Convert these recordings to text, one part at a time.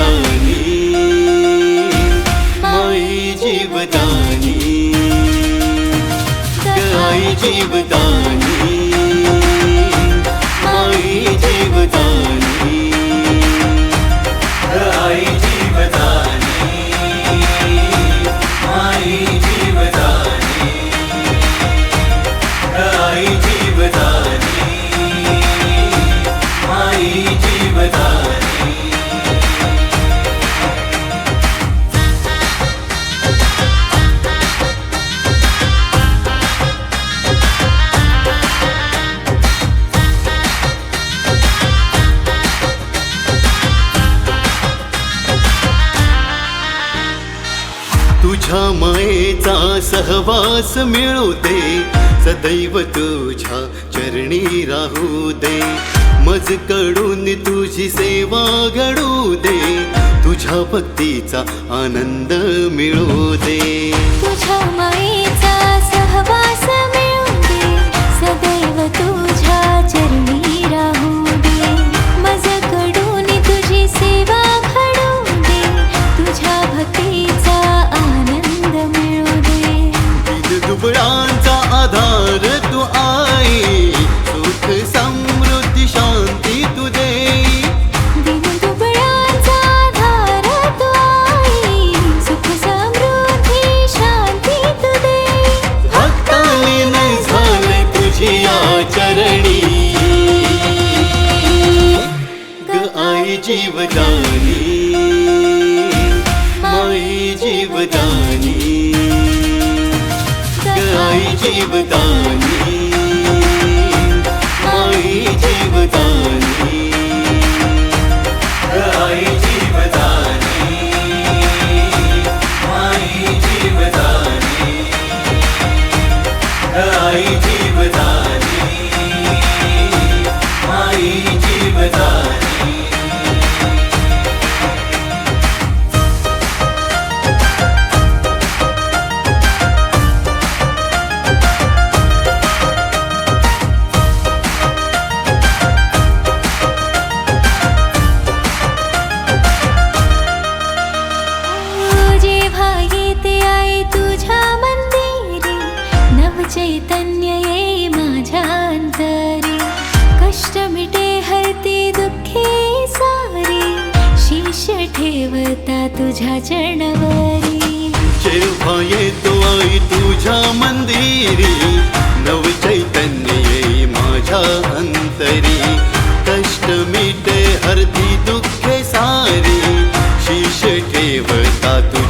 जीवदानी माई जीवदानी गाई जीवदानी. तुझ्या मायेचा सहवास मिळू दे. सदैव तुझ्या चरणी राहू दे. मजकडून तुझी सेवा घडू दे. तुझ्या भक्तीचा आनंद मिळू दे. तुझ्या मायेचा जीवदानी माई जीवदानी ग आई जीवदानी तुझ्या मंदिरी नवचैतन्य ये माझ्या अंतरी कष्ट मिटे हरती दुःखे सारी. शीश ठेवता तुझ्या चरणवरी. जेव्हा येतो आई तुझ्या मंदिरी नव चैतन्य माझ्या अंतरी कष्ट मिटे हरती दुःखे सारी. शीश ठेवता तुझ्या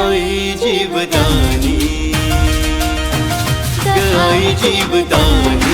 गाई जीवदानी गाई जीवदानी.